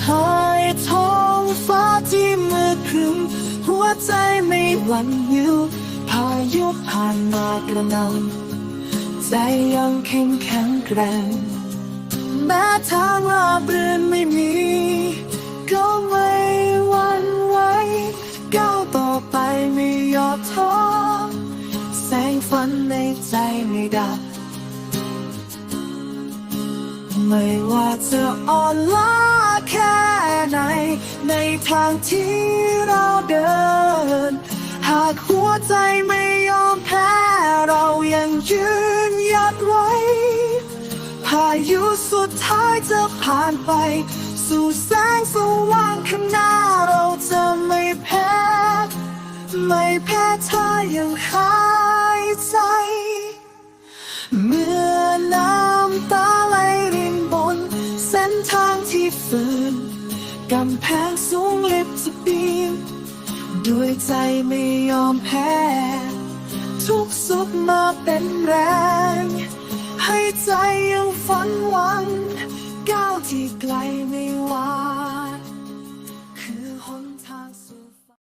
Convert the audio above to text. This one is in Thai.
คอยท้องฟ้าที่มืดครึ้มหัวใจไม่หวั่นวิวพายุผ่านมากระหนำใจยังเข้มแข็งแกร่งแม้ทางราบรื่นไม่มี ก็ไม่หวั่นไหวก้าวต่อไปไม่ยอดท้อแสงฝันในใจไม่ดับไม่ว่าจะอ่อนล้าแค่ไหน ในทางที่เราเดิน หากหัวใจไม่ยอมแพ้ เรายังยืนหยัดไว้ พายุสุดท้ายจะผ่านไป สู่แสงสว่างข้างหน้าเราจะไม่แพ้ ไม่แพ้ถ้ายังหายใจ เมื่อน้ำตาไหลรินบน เส้นทางที่ฝืน กำแพงสูงลิบจะปีนด้วยใจไม่ยอมแพ้ ทุกสุขมาเป็นแรง ให้ใจยังฝันหวังก้าวที่ไกลไม่